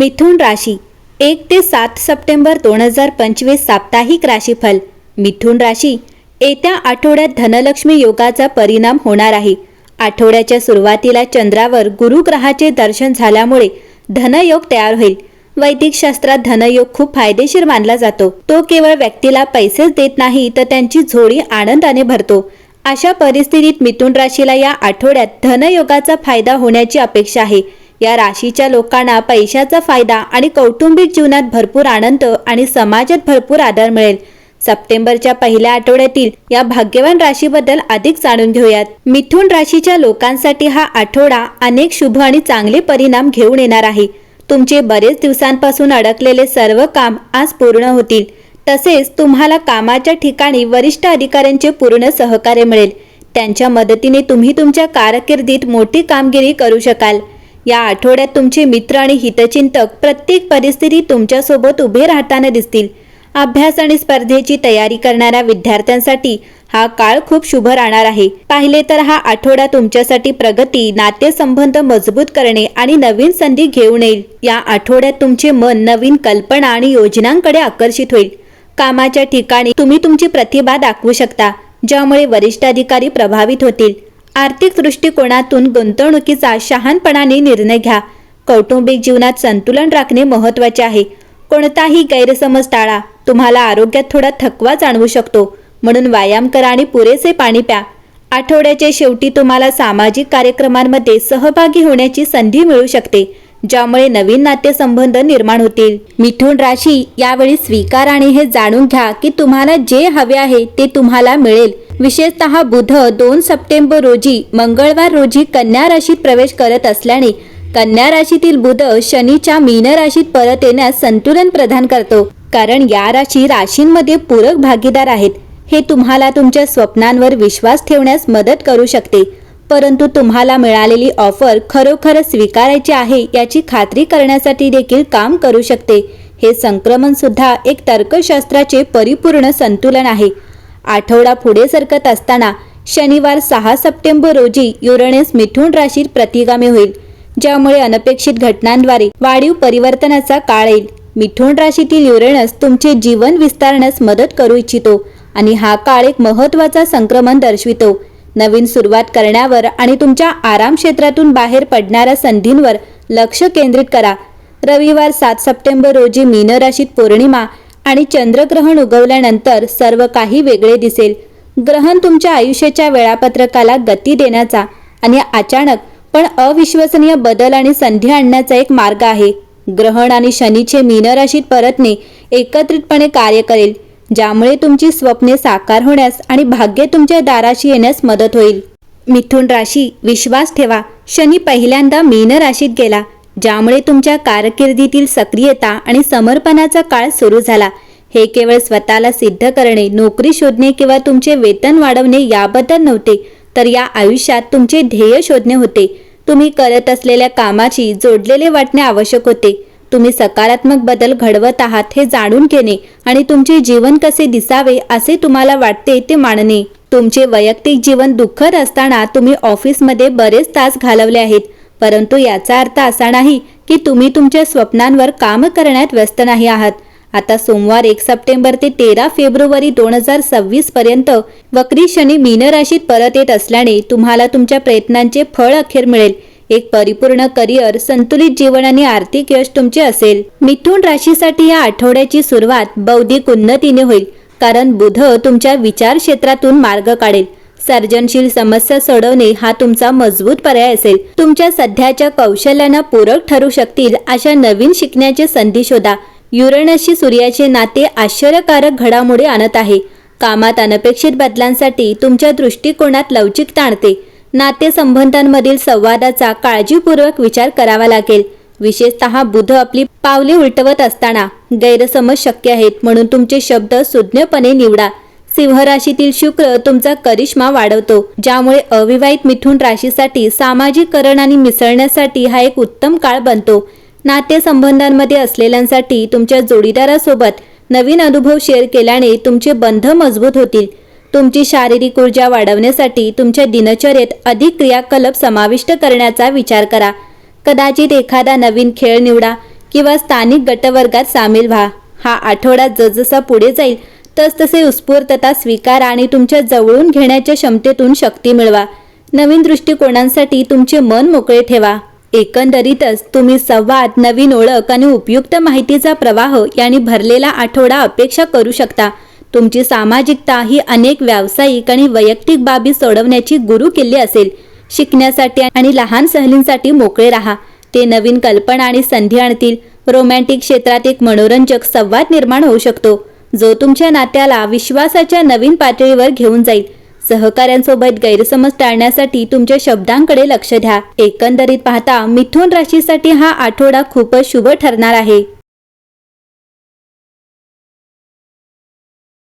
मिथुन राशी. एक ते सात सप्टेंबर दोन हजार पंचवीस साप्ताहिक राशीफल. मिथुन राशी येत्या आठवड्यात धनलक्ष्मी योगाचा परिणाम होणार आहे. आठवड्याच्या सुरुवातीला चंद्रावर गुरुग्रहाचे दर्शन झाल्यामुळे धनयोग तयार होईल. वैदिक शास्त्रात धनयोग खूप फायदेशीर मानला जातो. तो केवळ व्यक्तीला पैसेच देत नाही तर त्यांची झोळी आनंदाने भरतो. अशा परिस्थितीत मिथुन राशीला या आठवड्यात धनयोगाचा फायदा होण्याची अपेक्षा आहे. या राशीच्या लोकांना पैशाचा फायदा आणि कौटुंबिक जीवनात भरपूर आनंद आणि समाजात भरपूर आदर मिळेल. सप्टेंबरच्या पहिल्या आठवड्यातील या भाग्यवान राशीबद्दल अधिक जाणून घेऊयात. मिथुन राशीच्या लोकांसाठी हा आठवडा अनेक शुभ आणि चांगले परिणाम घेऊन येणार आहे. तुमचे बरेच दिवसांपासून अडकलेले सर्व काम आज पूर्ण होतील. तसेच तुम्हाला कामाच्या ठिकाणी वरिष्ठ अधिकाऱ्यांचे पूर्ण सहकार्य मिळेल. त्यांच्या मदतीने तुम्ही तुमच्या कारकिर्दीत मोठी कामगिरी करू शकाल. या आठवड्यात तुमचे मित्र आणि हितचिंतक प्रत्येक परिस्थितीत तुमच्यासोबत उभे राहताना दिसतील. अभ्यास आणि स्पर्धेची तयारी करणाऱ्या विद्यार्थ्यांसाठी हा काळ खूप शुभ राहणार आहे. पाहिले तर हा आठवडा तुमच्यासाठी प्रगती नातेसंबंध मजबूत करणे आणि नवीन संधी घेऊन येईल. या आठवड्यात तुमचे मन नवीन कल्पना आणि योजनांकडे आकर्षित होईल. कामाच्या ठिकाणी तुम्ही तुमची प्रतिभा दाखवू शकता ज्यामुळे वरिष्ठ अधिकारी प्रभावित होतील. आर्थिक दृष्टिकोनातून गुंतवणुकीचा शहाणपणाने निर्णय घ्या. कौटुंबिक जीवनात संतुलन राखणे महत्त्वाचे आहे. कोणताही गैरसमज टाळा. तुम्हाला आरोग्यात थोडा थकवा जाणवू शकतो. म्हणून व्यायाम करा आणि पुरेसे पाणी प्या. आठवड्याच्या शेवटी तुम्हाला सामाजिक कार्यक्रमांमध्ये सहभागी होण्याची संधी मिळू शकते ज्यामुळे नवीन नातेसंबंध निर्माण होतील. मिथुन राशी यावेळी स्वीकार आणि हे जाणून घ्या की तुम्हाला जे हवे आहे ते तुम्हाला मिळेल. विशेषतः बुध दोन सप्टेंबर रोजी मंगळवार रोजी कन्या राशीत प्रवेश करत असल्याने कन्या राशीतील बुध शनीच्या मीन राशीत परत येण्यास संतुलन प्रदान करतो. कारण या राशी राशींमध्ये पूरक भागीदार आहेत. हे तुम्हाला तुमच्या स्वप्नांवर विश्वास ठेवण्यास मदत करू शकते. परंतु तुम्हाला मिळालेली ऑफर खरोखर स्वीकारायची आहे याची खात्री करण्यासाठी देखील काम करू शकते. हे संक्रमण सुद्धा एक तर्कशास्त्राचे परिपूर्ण संतुलन आहे. आठवडा पुढे सरकत असताना शनिवार सहा सप्टेंबर रोजी युरेनस मिथुन राशीत प्रतिगामी होईल ज्यामुळे अनपेक्षित घटनांद्वारे वाढीव परिवर्तनाचा काळ येईल. मिथुन राशीतील युरेनस तुमचे जीवन विस्तारण्यास मदत करू इच्छितो आणि हा काळ एक महत्त्वाचा संक्रमण दर्शवितो. नवीन सुरुवात करण्यावर आणि तुमच्या आराम क्षेत्रातून बाहेर पडणाऱ्या संधींवर लक्ष केंद्रित करा. रविवार सात सप्टेंबर रोजी मीन राशीत पौर्णिमा आणि चंद्रग्रहण उगवल्यानंतर सर्व काही वेगळे दिसेल. ग्रहण तुमच्या आयुष्याच्या वेळापत्रकाला गती देण्याचा आणि अचानक पण अविश्वसनीय बदल आणि संधी आणण्याचा एक मार्ग आहे. ग्रहण आणि शनीचे मीनराशीत परतणे एकत्रितपणे कार्य करेल ज्यामुळे तुमची स्वप्ने साकार होण्यास आणि भाग्य तुमच्या दाराशी येण्यास मदत होईल. मिथुन राशी विश्वास ठेवा. शनी पहिल्यांदा मीन राशीत गेला. ज्यामुळे तुमच्या कारकिर्दीतील सक्रियता आणि समर्पणाचा काळ सुरू झाला. हे केवळ स्वतःला सिद्ध करणे नोकरी शोधणे किंवा तुमचे वेतन वाढवणे याबद्दल नव्हते तर या आयुष्यात तुमचे ध्येय शोधणे होते. तुम्ही करत असलेल्या कामाची जोडलेले वाटणे आवश्यक होते. तुम्ही सकारात्मक बदल घडवत आहात हे जाणून घेणे आणि तुमचे जीवन कसे दिसावे असे तुम्हाला वाटते ते मानणे. तुमचे वैयक्तिक जीवन दुःखद असताना तुम्ही ऑफिसमध्ये बरेच तास घालवले आहेत. परंतु याचा अर्थ असा नाही की तुम्ही तुमच्या स्वप्नांवर काम करण्यात व्यस्त नाही आहात. आता सोमवार एक सप्टेंबर ते तेरा फेब्रुवारी दोन हजार सव्वीस पर्यंत वक्री शनी मीन राशीत परत येत असल्याने तुम्हाला तुमच्या प्रयत्नांचे फळ अखेर मिळेल. एक परिपूर्ण करिअर संतुलित जीवन आणि आर्थिक यश तुमचे असेल. मिथुन राशीसाठी या आठवड्याची सुरुवात बौद्धिक उन्नतीने होईल कारण बुध तुमच्या विचार क्षेत्रातून मार्ग काढेल. सर्जनशील समस्या सोडवणे हा तुमचा मजबूत पर्याय असेल. तुमच्या सध्याच्या कौशल्यांना पूरक ठरू शकतील अशा नवीन शिकण्याची संधी शोधा. युरेनसशी सूर्याचे नाते आश्चर्यकारक घडामोडी आणत आहे. कामात अनपेक्षित बदलांसाठी तुमच्या दृष्टिकोनात लवचिकता आणते नातेसंबंधांमधील संवादाचा काळजीपूर्वक विचार करावा लागेल. विशेषतः बुध आपली पावले उलटवत असताना गैरसमज शक्य आहेत म्हणून तुमचे शब्द सुज्ञपणे निवडा. सिंह राशीतील शुक्र तुमचा करिश्मा वाढवतो ज्यामुळे अविवाहित मिथुन राशीसाठी सामाजिकरण आणि मिसळण्यासाठी हा एक उत्तम काळ बनतो. नातेसंबंधांमध्ये असलेल्यांसाठी तुमच्या जोडीदारासोबत नवीन अनुभव शेअर केल्याने तुमचे बंध मजबूत होतील. तुमची शारीरिक ऊर्जा वाढवण्यासाठी तुमच्या दिनचर्येत अधिक क्रियाकलाप समाविष्ट करण्याचा विचार करा. कदाचित एखादा नवीन खेळ निवडा किंवा स्थानिक गटवर्गात सामील व्हा. हा आठवडा जसजसा पुढे जाईल तसतसे उत्स्फूर्तता स्वीकारा आणि तुमच्या जवळून घेण्याच्या क्षमतेतून शक्ती मिळवा. नवीन दृष्टिकोनांसाठी तुमचे मन मोकळे ठेवा. एकंदरीतच तुम्ही संवाद नवीन ओळख आणि उपयुक्त माहितीचा प्रवाह यांनी भरलेला आठवडा अपेक्षा करू शकता. तुमची सामाजिकता ही अनेक व्यावसायिक आणि वैयक्तिक बाबी सोडवण्याची गुरु किल्ली असेल. शिकण्यासाठी आणि लहान सहलींसाठी मोकळे राहा. ते नवीन कल्पना आणि संधी आणतील. रोमॅन्टिक क्षेत्रात एक मनोरंजक संवाद निर्माण होऊ शकतो. जो तुमच्या नात्याला विश्वासाच्या नवीन पातळीवर घेऊन जाईल. सहकाऱ्यांसोबत गैरसमज टाळण्यासाठी तुमच्या शब्दांकडे लक्ष द्या. एकंदरीत पाहता मिथुन राशीसाठी हा आठवडा खूपच शुभ ठरणार आहे.